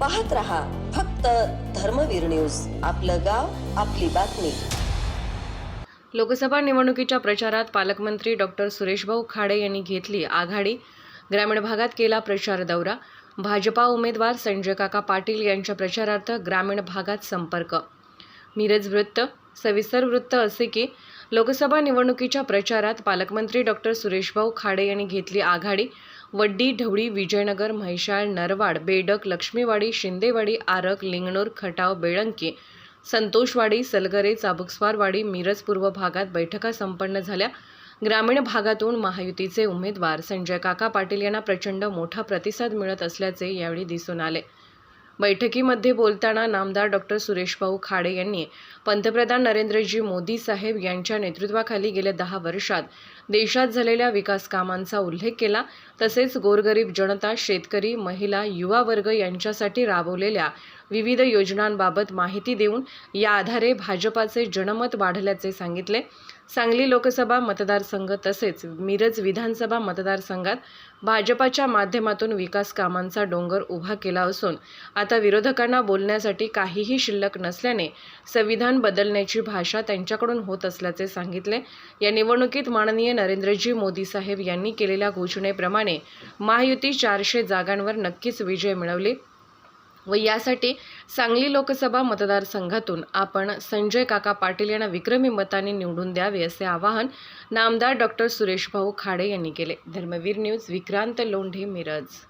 पाहत रहा फक्त धर्मवीर न्यूज. आपलं गाव आपली बातमी. लोकसभा निवडणुकीच्या प्रचारात पालकमंत्री डॉक्टर सुरेशभाऊ खाडे यांनी घेतली आघाडी. ग्रामीण भागात केला प्रचार दौरा. भाजपा उमेदवार संजय काका पाटील यांच्या प्रचारार्थ ग्रामीण भागात संपर्क. मिरज वृत्त सविस्तर वृत्त असे की लोकसभा निवडणुकीच्या प्रचारात पालकमंत्री डॉक्टर सुरेशभाऊ खाडे यांनी घेतली आघाडी. वड्डी ढवळी विजयनगर म्हैशाळ नरवाड बेडक लक्ष्मीवाडी शिंदेवाडी आरक लिंगणूर खटाव बेळंकी संतोषवाडी सलगरे चाबुकस्वारवाडी मिरज पूर्व भागात बैठका संपन्न झाल्या. ग्रामीण भागातून महायुतीचे उमेदवार संजय काका पाटील यांना प्रचंड मोठा प्रतिसाद मिळत असल्याचे यावेळी दिसून आले. बैठकीमध्ये बोलताना नामदार डॉक्टर सुरेशभाऊ खाडे यांनी पंतप्रधान नरेंद्रजी मोदी साहेब यांच्या नेतृत्वाखाली गेल्या दहा वर्षात देशात झालेल्या विकास कामांचा उल्लेख केला. तसेच गोरगरीब जनता शेतकरी महिला युवा वर्ग यांच्यासाठी राबवलेल्या विविध योजनांबाबत माहिती देऊन या आधारे भाजपाचे जनमत वाढल्याचे सांगितले. सांगली लोकसभा मतदारसंघ तसेच मिरज विधानसभा मतदारसंघात भाजपाच्या माध्यमातून विकास कामांचा डोंगर उभा केला असून आता आता विरोधकांना बोलण्यासाठी काहीही शिल्लक नसल्याने संविधान बदलण्याची भाषा त्यांच्याकडून होत असल्याचे सांगितले. या निवडणुकीत माननीय नरेंद्रजी मोदी साहेब यांनी केलेल्या घोषणेप्रमाणे महायुती चारशे जागांवर नक्कीच विजय मिळवली व यासाठी सांगली लोकसभा मतदारसंघातून आपण संजय काका पाटील यांना विक्रमी मताने निवडून द्यावे असे आवाहन नामदार डॉक्टर सुरेशभाऊ खाडे यांनी केले. धर्मवीर न्यूज विक्रांत लोंढे मिरज.